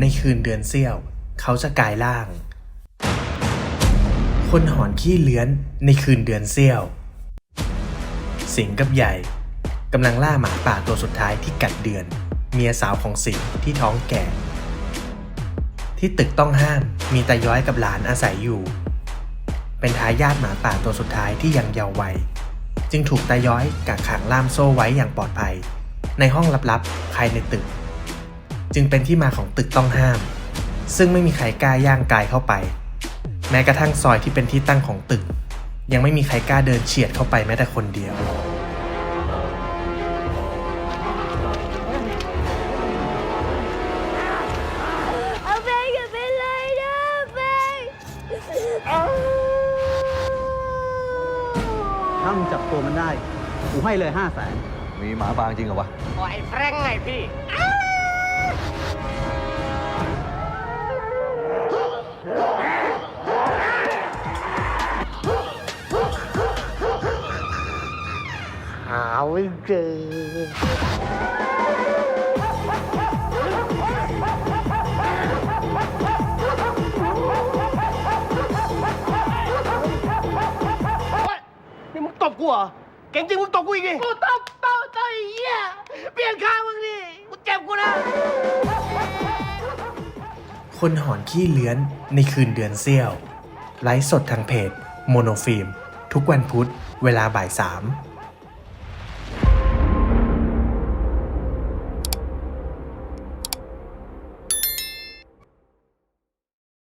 ในคืนเดือนเสี้ยว เขาจะกลายร่าง คนหอนขี้เลื้อนในคืนเดือนเสี้ยว สิงกับใหญ่กำลังล่าหมาป่าตัวสุดท้ายที่กัดเดือน เมียสาวของสิงที่ท้องแก่ ที่ตึกต้องห้ามมีตาย้อยกับหลานอาศัยอยู่ เป็นทายาทหมาป่าตัวสุดท้ายที่ยังเยาว์วัยจึงถูกตาย้อยกักขังล่ามโซ่ไว้อย่างปลอดภัย ในห้องลับๆภายในตึก จึงเป็นที่มาของตึกต้องห้าม ซึ่งไม่มีใครกล้าย่างกายเข้าไป แม้กระทั่งซอยที่เป็นที่ตั้งของตึก ยังไม่มีใครกล้าเดินเฉียดเข้าไปแม้แต่คนเดียว เอาแบงอย่าเป็นไรนะแบงถ้ามึงจับตัวมันได้ กูให้เลยห้าแสนมีหมาบางจริงเหรอวะปล่อยแฟรงค์ไงพี่หาไม่เจอนี่มึงตบกูเหรอเก่งจริงมึง คนหอนขี้เลื้อนในคืนเดือนเสี้ยว ไลฟ์สดทางเพจ โมโนฟิล์ม ทุกวันพุธ เวลาบ่ายสาม